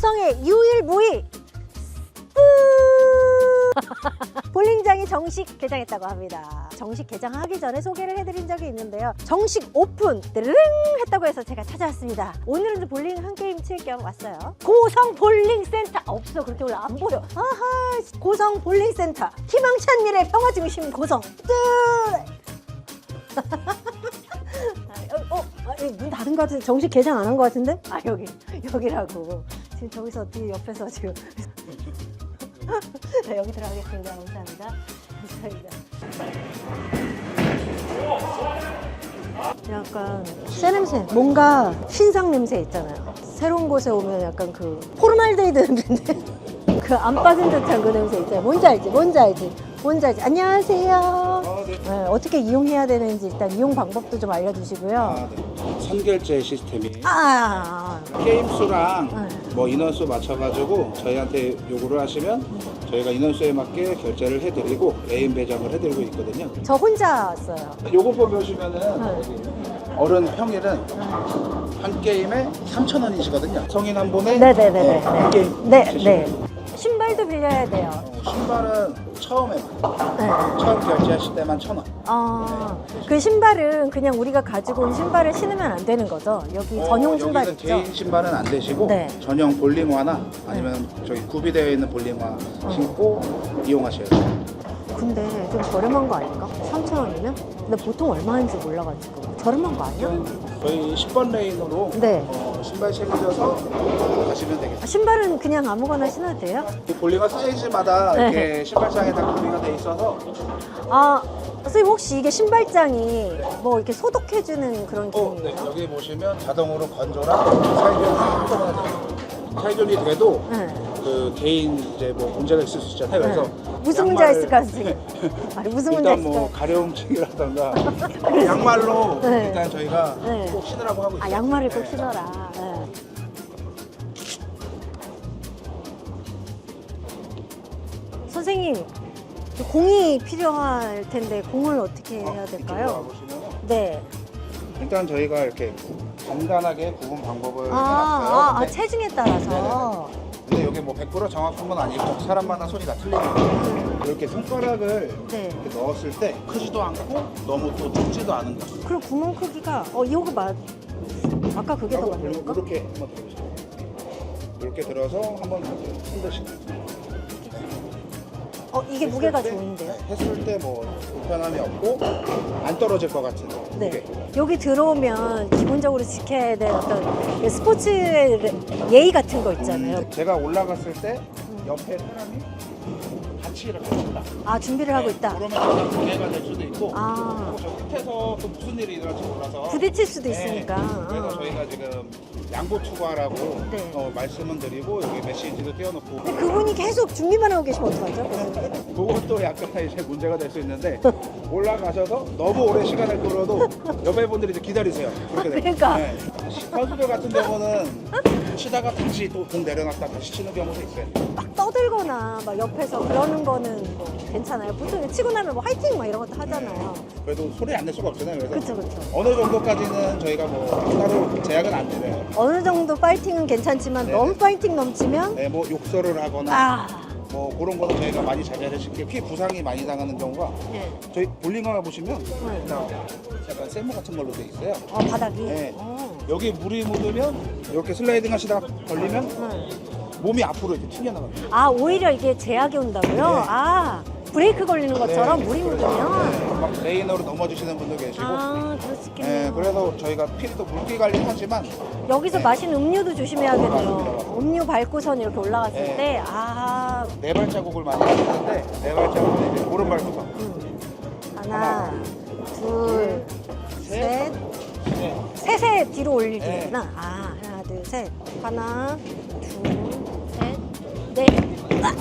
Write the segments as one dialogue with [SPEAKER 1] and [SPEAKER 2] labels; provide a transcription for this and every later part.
[SPEAKER 1] 고성의 유일무이 볼링장이 정식 개장했다고 합니다. 정식 개장하기 전에 소개를 해드린 적이 있는데요. 정식 오픈 드르릉 했다고 해서 제가 찾아왔습니다. 오늘은 볼링 한 게임 칠 겸 왔어요. 고성 볼링 센터 아, 없어 그렇게 원래 안 보여. 아하 고성 볼링 센터 희망찬 미래 평화 중심 고성 뜨. 아, 어, 어, 아, 이문 닫은 것 같은데 정식 개장 안 한 것 같은데? 아 여기 여기라고 지금 저기서 뒤에 옆에서 지금 네, 여기 들어가겠습니다. 감사합니다. 감사합니다. 약간 새 냄새, 뭔가 신상 냄새 있잖아요. 새로운 곳에 오면 약간 그 포르말데이드 냄새인데 그 안 빠진 듯한 그 냄새 있잖아요. 뭔지 알지? 뭔지 알지? 뭔지 알지? 안녕하세요.
[SPEAKER 2] 아, 네.
[SPEAKER 1] 네, 어떻게 이용해야 되는지 일단 이용 방법도 좀 알려주시고요.
[SPEAKER 2] 아, 네. 선결제 시스템이
[SPEAKER 1] 아,
[SPEAKER 2] 게임 수랑
[SPEAKER 1] 네.
[SPEAKER 2] 뭐 인원수 맞춰가지고 저희한테 요구를 하시면 저희가 인원수에 맞게 결제를 해드리고 애인 배정을 해드리고 있거든요.
[SPEAKER 1] 저 혼자 왔어요.
[SPEAKER 2] 요거 보시면은
[SPEAKER 1] 네.
[SPEAKER 2] 여기 어른 평일은 한 게임에 3,000원이시거든요. 성인 한 분에
[SPEAKER 1] 네네네네.
[SPEAKER 2] 네, 한 게임
[SPEAKER 1] 네, 네. 신발도 빌려야 돼요.
[SPEAKER 2] 어, 신발은 처음에만
[SPEAKER 1] 네.
[SPEAKER 2] 처음 결제하실 때만 1,000원.
[SPEAKER 1] 아, 그 신발은 그냥 우리가 가지고 온 신발을 신으면 안 되는 거죠? 여기 전용
[SPEAKER 2] 어,
[SPEAKER 1] 신발
[SPEAKER 2] 여기는
[SPEAKER 1] 있죠?
[SPEAKER 2] 개인 신발은 안 되시고
[SPEAKER 1] 네.
[SPEAKER 2] 전용 볼링화나 아니면 저기 구비되어 있는 볼링화 신고 이용하셔야 돼요.
[SPEAKER 1] 근데 좀 저렴한 거 아닌가? 3,000원이면? 근데 보통 얼마인지 몰라가지고 저렴한 거 아니야?
[SPEAKER 2] 저희 10번 레인으로
[SPEAKER 1] 네.
[SPEAKER 2] 어, 신발 책임져서 가시면 되겠습니다.
[SPEAKER 1] 아, 신발은 그냥 아무거나 신어도 돼요?
[SPEAKER 2] 이 볼링화 사이즈마다
[SPEAKER 1] 네.
[SPEAKER 2] 이렇게 신발장에 다 구비가 돼 있어서
[SPEAKER 1] 아, 선생님 혹시 이게 신발장이 뭐 이렇게 소독해주는 그런
[SPEAKER 2] 어, 네.
[SPEAKER 1] 기능이에요?
[SPEAKER 2] 여기 보시면 자동으로 건조랑 사이존이 한꺼번에 돼요. 사이존이 돼도
[SPEAKER 1] 네.
[SPEAKER 2] 그 개인 이제 뭐 문제가 있을 수 있잖아요. 그래서
[SPEAKER 1] 네. 무슨 문제가
[SPEAKER 2] 양말을-
[SPEAKER 1] 있을까 선생님? 아니 무슨 문제가
[SPEAKER 2] 일단 뭐
[SPEAKER 1] 있을까?
[SPEAKER 2] 가려움증이라던가 양말로
[SPEAKER 1] 네.
[SPEAKER 2] 일단 저희가
[SPEAKER 1] 네.
[SPEAKER 2] 꼭 신으라고 하고 있어요.
[SPEAKER 1] 아 양말을 꼭
[SPEAKER 2] 네.
[SPEAKER 1] 신어라. 네. 선생님 공이 필요할 텐데 공을 어떻게 해야 될까요?
[SPEAKER 2] 이쪽으로 와보시면은
[SPEAKER 1] 네.
[SPEAKER 2] 일단 저희가 이렇게 간단하게 구분 방법을
[SPEAKER 1] 아, 아,
[SPEAKER 2] 해놨어요.
[SPEAKER 1] 아,
[SPEAKER 2] 근데,
[SPEAKER 1] 체중에 따라서.
[SPEAKER 2] 여기 뭐100% 정확한 건 아니고 사람마다 손이 다 틀리거든요. 이렇게 손가락을
[SPEAKER 1] 네.
[SPEAKER 2] 이렇게 넣었을 때 크지도 않고 너무 또 좁지도 않은 거.
[SPEAKER 1] 그럼 구멍 크기가 어 이거 맞. 아까 그게 더 맞는 건가?
[SPEAKER 2] 이렇게 한번 들어보세요. 이렇게 들어서 한번 흔드시면
[SPEAKER 1] 어 이게 무게가 좋은데요?
[SPEAKER 2] 했을 때 뭐 불편함이 없고 안 떨어질 것 같은
[SPEAKER 1] 네.
[SPEAKER 2] 무게.
[SPEAKER 1] 여기 들어오면 기본적으로 지켜야 될 어떤 그 스포츠의 예의 같은 거 있잖아요.
[SPEAKER 2] 음, 제가 올라갔을 때 옆에 사람이 같이 이렇게 섰다.
[SPEAKER 1] 아 준비를 하고 있다.
[SPEAKER 2] 그러면 제가 방해가 될 수도 있고
[SPEAKER 1] 아
[SPEAKER 2] 그리고 저 끝에서 또 무슨 일이 일어날지 몰라서
[SPEAKER 1] 부딪힐 수도
[SPEAKER 2] 네,
[SPEAKER 1] 있으니까.
[SPEAKER 2] 그래서
[SPEAKER 1] 아.
[SPEAKER 2] 저희가 지금 양보 추구하라고
[SPEAKER 1] 네.
[SPEAKER 2] 어, 말씀은 드리고 여기 메시지도 띄워놓고
[SPEAKER 1] 근데 그분이 계속 준비만 하고 계시면 어떡하죠? 그래서?
[SPEAKER 2] 그것도 약간 이제 문제가 될 수 있는데 올라가셔서 너무 오래 시간을 끌어도 옆에 분들이 이제 기다리세요. 그렇게 돼요.
[SPEAKER 1] 그러니까.
[SPEAKER 2] 네. 선수들 같은 경우는 치다가 다시 또 공 내려놨다 다시 치는 경우도 있어요.
[SPEAKER 1] 막 떠들거나 막 옆에서 그러는 거는 뭐 괜찮아요. 보통 치고 나면 뭐 화이팅 막 이런 것도 하잖아요.
[SPEAKER 2] 그래도 소리 안 낼 수가 없잖아요. 그래서
[SPEAKER 1] 그쵸 그쵸.
[SPEAKER 2] 어느 정도까지는 저희가 뭐 따로 제약은 안 드려요.
[SPEAKER 1] 어느 정도 파이팅은 괜찮지만
[SPEAKER 2] 네.
[SPEAKER 1] 너무 파이팅 넘치면
[SPEAKER 2] 네, 뭐 욕설을 하거나
[SPEAKER 1] 아
[SPEAKER 2] 뭐 그런 거는 저희가 많이 자제를 시키고 피 부상이 많이 당하는 경우가
[SPEAKER 1] 네.
[SPEAKER 2] 저희 볼링화 보시면
[SPEAKER 1] 네.
[SPEAKER 2] 약간 세모 같은 걸로 돼 있어요.
[SPEAKER 1] 어 바닥이.
[SPEAKER 2] 네.
[SPEAKER 1] 어.
[SPEAKER 2] 여기 물이 묻으면 이렇게 슬라이딩 하시다가 걸리면
[SPEAKER 1] 네.
[SPEAKER 2] 몸이 앞으로 이렇게 튕겨나가요.
[SPEAKER 1] 아 오히려 이게 제약이 온다고요?
[SPEAKER 2] 네.
[SPEAKER 1] 아 브레이크 걸리는 것처럼
[SPEAKER 2] 네.
[SPEAKER 1] 물이 묻으면
[SPEAKER 2] 네, 막 레인으로 넘어지시는 분도 계시고
[SPEAKER 1] 아 그럴 수 있겠네요.
[SPEAKER 2] 네, 그래서 저희가 필도 물기 관리 하지만
[SPEAKER 1] 여기서
[SPEAKER 2] 네.
[SPEAKER 1] 마신 음료도 조심해야겠네요. 음료 밟고선 이렇게 올라갔을
[SPEAKER 2] 네.
[SPEAKER 1] 때 아.
[SPEAKER 2] 네 발자국을 많이 하시는데 네 발자국은 이제 오른발부터
[SPEAKER 1] 음. 하나, 둘, 셋,
[SPEAKER 2] 네.
[SPEAKER 1] 셋에 뒤로
[SPEAKER 2] 네.
[SPEAKER 1] 올리기구나. 아, 하나, 둘, 셋. 하나, 둘, 셋, 넷. 아!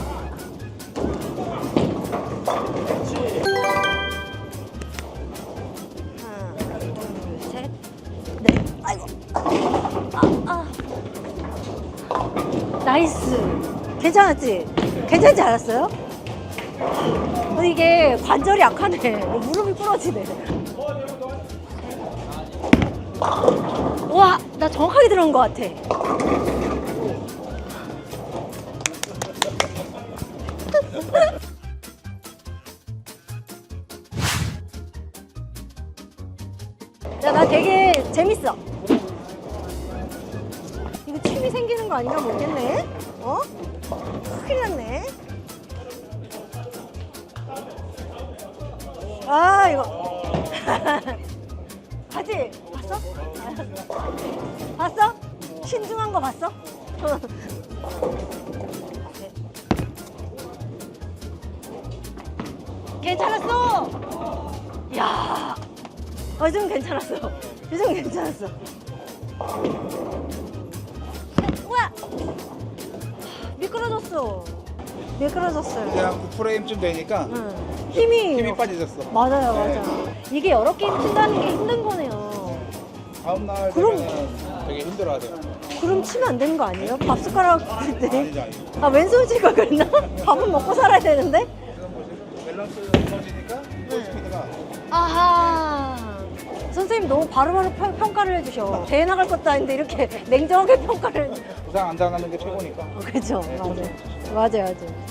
[SPEAKER 1] 하나, 둘, 셋, 넷. 아이고. 아, 아. 나이스. 괜찮았지? 괜찮지 않았어요? 어, 이게 관절이 약하네. 무릎이 부러지네. 와, 나 정확하게 들어온 것 같아. 야, 나 되게 재밌어. 이거 춤이 생기는 거 아닌가 모르겠네. 어? 큰일 났네. 아, 이거. 가지? 봤어? 봤어? 신중한 거 봤어? 괜찮았어! 야, 어, 요즘 괜찮았어. 요즘 괜찮았어. 우와! 미끄러졌어. 미끄러졌어요.
[SPEAKER 2] 이제 한 9프레임 쯤 되니까
[SPEAKER 1] 응. 힘이.
[SPEAKER 2] 힘이 빠지셨어.
[SPEAKER 1] 맞아요,
[SPEAKER 2] 네.
[SPEAKER 1] 맞아 요. 이게 여러 게임 친다는 게 힘든 거네요.
[SPEAKER 2] 다음 날
[SPEAKER 1] 그럼-
[SPEAKER 2] 되면 되게 힘들어하세요.
[SPEAKER 1] 그럼 치면 안 되는 거 아니에요? 밥 숟가락 그때.
[SPEAKER 2] 아니죠, 아니죠.
[SPEAKER 1] 아, 왼손 치고 그랬나? 밥은 먹고 살아야 되는데?
[SPEAKER 2] 지금 보시면 밸런스 무너지니까 볼 스피드가
[SPEAKER 1] 아하. 선생님 너무 바로바로 평- 평가를 해주셔. 대회 나갈 것도 아닌데 이렇게 냉정하게 평가를.
[SPEAKER 2] 부상 안 당하는 게 최고니까.
[SPEAKER 1] 어, 그죠.
[SPEAKER 2] 네,
[SPEAKER 1] 맞아요. 맞아요, 맞아요.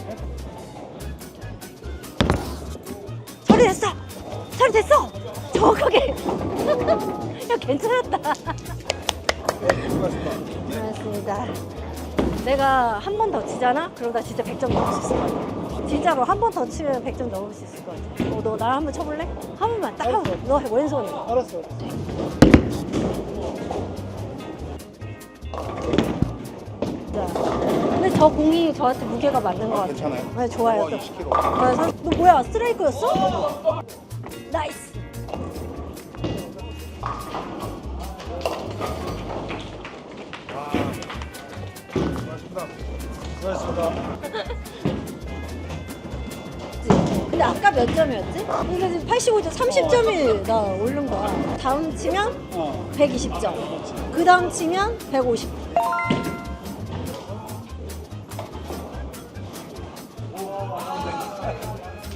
[SPEAKER 1] 소리 냈어! 소리 됐어! 정확하게! 야, 괜찮았다. 고맙습니다. 내가 한 번 더 치잖아? 그럼 나 진짜 100점 넘을 수 있을 것 같아. 진짜로 한 번 더 치면 100점 넘을 수 있을 것 같아. 어, 너 나랑 한번 쳐볼래? 한 번만, 딱한 번. 너 왼손으로.
[SPEAKER 2] 알았어.
[SPEAKER 1] 자. 근데 저 공이 저한테 무게가 맞는 것 같아요.
[SPEAKER 2] 괜찮아요?
[SPEAKER 1] 네, 좋아요.
[SPEAKER 2] 와,
[SPEAKER 1] 또.
[SPEAKER 2] 20kg.
[SPEAKER 1] 아, 선- 너 뭐야? 스트라이크였어? 나이스. 근데 아까 몇 점이었지? 근데 지금 85점, 30점이 나 오른 거야. 다음 치면
[SPEAKER 2] 어.
[SPEAKER 1] 120점. 그 다음 치면 150.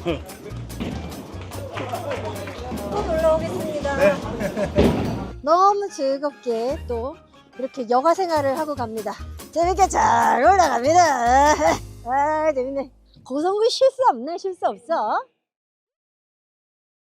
[SPEAKER 1] 오겠습니다.
[SPEAKER 2] 네.
[SPEAKER 1] 너무 즐겁게 또 이렇게 여가 생활을 하고 갑니다. 재밌게 잘 올라갑니다. 아, 재밌네. 고성구 실수 없네, 실수 없어.